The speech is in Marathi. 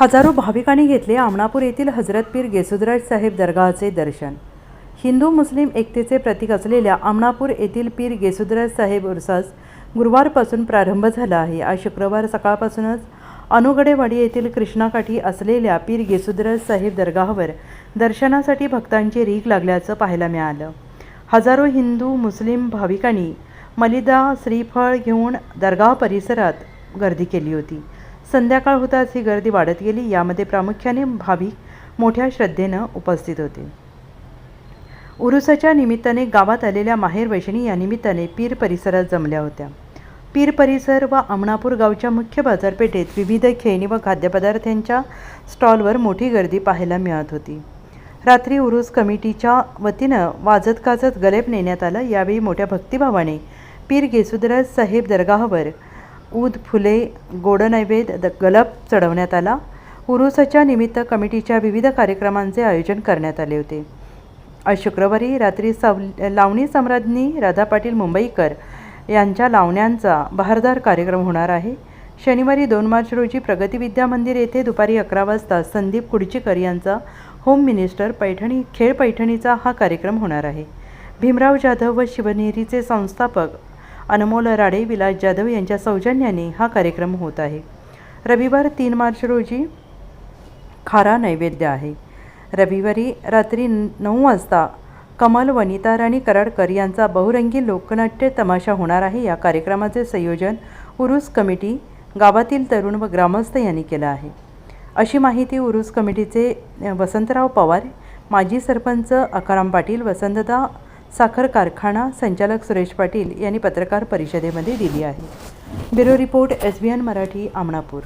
हजारो भाविकांनी घेतले आमणापूर येथील हजरत पीर गेसुदराज साहेब दर्गाचे दर्शन. हिंदू मुस्लिम एकतेचे प्रतीक असलेल्या आमणापूर येथील पीर गेसुदराज साहेब उरसास गुरुवारपासून प्रारंभ झाला आहे. आज शुक्रवार सकाळपासूनच अनुगडेवाडी येथील कृष्णाकाठी असलेल्या पीर गेसुदराज साहेब दर्गावर दर्शनासाठी भक्तांची रीक लागल्याचं पाहायला मिळालं. हजारो हिंदू मुस्लिम भाविकांनी मलिदा श्रीफळ घेऊन दर्गा परिसरात गर्दी केली होती. संध्याकाळ होताच ही गर्दी वाढत गेली. यामध्ये प्रामुख्याने भाविक मोठ्या श्रद्धेनं उपस्थित होते. उरुसाच्या निमित्ताने गावात आलेल्या माहेर वैष्णी या निमित्ताने पीर परिसरात जमल्या होत्या. पीर परिसर व अमणापूर गावच्या मुख्य बाजारपेठेत विविध खेळणी व खाद्यपदार्थांच्या स्टॉलवर मोठी गर्दी पाहायला मिळत होती. रात्री उरूस कमिटीच्या वतीनं वाजत गाजत गलेब नेण्यात आलं. यावेळी मोठ्या भक्तिभावाने पीर गेसुदराज साहेब दर्गावर ऊद फुले गोडनैवेद द गलप चढवण्यात आला. उरुसाच्या निमित्त कमिटीच्या विविध कार्यक्रमांचे आयोजन करण्यात आले होते. आज शुक्रवारी रात्री साव लावणी सम्राज्ञी राधा पाटील मुंबईकर यांच्या लावण्यांचा बहारदार कार्यक्रम होणार आहे. शनिवारी दोन मार्च रोजी प्रगती विद्या मंदिर येथे दुपारी अकरा वाजता संदीप कुडचीकर यांचा होम मिनिस्टर पैठणी खेळ पैठणीचा हा कार्यक्रम होणार आहे. भीमराव जाधव व शिवनेरीचे संस्थापक अनमोल राडे विलास जाधव यांच्या सौजन्याने हा कार्यक्रम होत आहे. रविवार तीन मार्च रोजी खारा नैवेद्य आहे. रविवारी रात्री नऊ वाजता कमल वनिता राणी कराडकर यांचा बहुरंगी लोकनाट्य तमाशा होणार आहे. या कार्यक्रमाचे संयोजन उरुस कमिटी गावातील तरुण व ग्रामस्थ यांनी केलं आहे. अशी माहिती उरुस कमिटीचे वसंतराव पवार माजी सरपंच अकाराम पाटील वसंतदा साखर कारखाना संचालक सुरेश पाटील यांनी पत्रकार परिषदेमध्ये दिली आहे. Bureau report S B N Marathi Amanapur.